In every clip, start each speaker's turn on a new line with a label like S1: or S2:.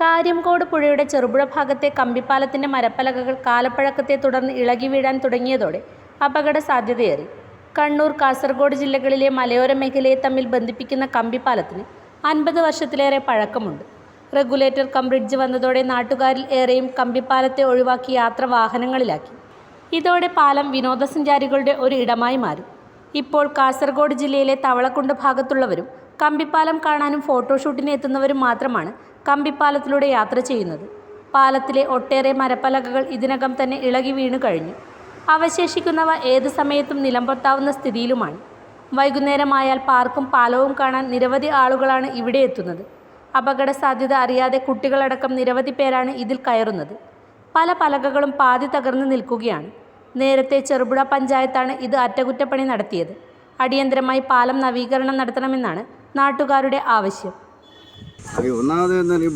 S1: കാര്യംകോട് പുഴയുടെ ചെറുപുഴ ഭാഗത്തെ കമ്പിപ്പാലത്തിന്റെ മരപ്പലകകൾ കാലപ്പഴക്കത്തെ തുടർന്ന് ഇളകി വീഴാൻ തുടങ്ങിയതോടെ അപകട സാധ്യതയേറി. കണ്ണൂർ കാസർഗോഡ് ജില്ലകളിലെ മലയോര മേഖലയെ തമ്മിൽ ബന്ധിപ്പിക്കുന്ന കമ്പിപ്പാലത്തിന് അൻപത് വർഷത്തിലേറെ പഴക്കമുണ്ട്. റെഗുലേറ്റർ കം ബ്രിഡ്ജ് വന്നതോടെ നാട്ടുകാരിൽ ഏറെയും കമ്പിപ്പാലത്തെ ഒഴിവാക്കി യാത്ര വാഹനങ്ങളിലാക്കി. ഇതോടെ പാലം വിനോദസഞ്ചാരികളുടെ ഒരു ഇടമായി മാറി. ഇപ്പോൾ കാസർഗോഡ് ജില്ലയിലെ തവളക്കുണ്ട് ഭാഗത്തുള്ളവരും കമ്പിപ്പാലം കാണാനും ഫോട്ടോഷൂട്ടിന് എത്തുന്നവരും മാത്രമാണ് കമ്പിപ്പാലത്തിലൂടെ യാത്ര ചെയ്യുന്നത്. പാലത്തിലെ ഒട്ടേറെ മരപ്പലകകൾ ഇതിനകം തന്നെ ഇളകി വീണു കഴിഞ്ഞു. അവശേഷിക്കുന്നവ ഏത് സമയത്തും നിലംപൊത്താവുന്ന സ്ഥിതിയിലുമാണ്. വൈകുന്നേരമായാൽ പാർക്കും പാലവും കാണാൻ നിരവധി ആളുകളാണ് ഇവിടെ എത്തുന്നത്. അപകട സാധ്യത അറിയാതെ കുട്ടികളടക്കം നിരവധി പേരാണ് ഇതിൽ കയറുന്നത്. പല പലകകളും പാതി തകർന്നു നിൽക്കുകയാണ്. നേരത്തെ ചെറുപുഴ പഞ്ചായത്താണ് ഇത് അറ്റകുറ്റപ്പണി നടത്തിയത്. അടിയന്തരമായി പാലം നവീകരണം നടത്തണമെന്നാണ് നാട്ടുകാരുടെ ആവശ്യം.
S2: ഈ ഒന്നാമത് ഈ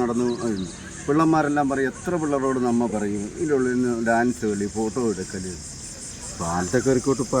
S2: നടന്നു പിള്ളന്മാരെല്ലാം പറയും എത്ര പിള്ളേരോട് നമ്മൾ പറയും? ഇതിന്റെ ഉള്ളിൽ നിന്ന് ഡാൻസ് കളി ഫോട്ടോ എടുക്കൽ. പാലത്തെ കയറിക്കോട്ട് ഇപ്പോൾ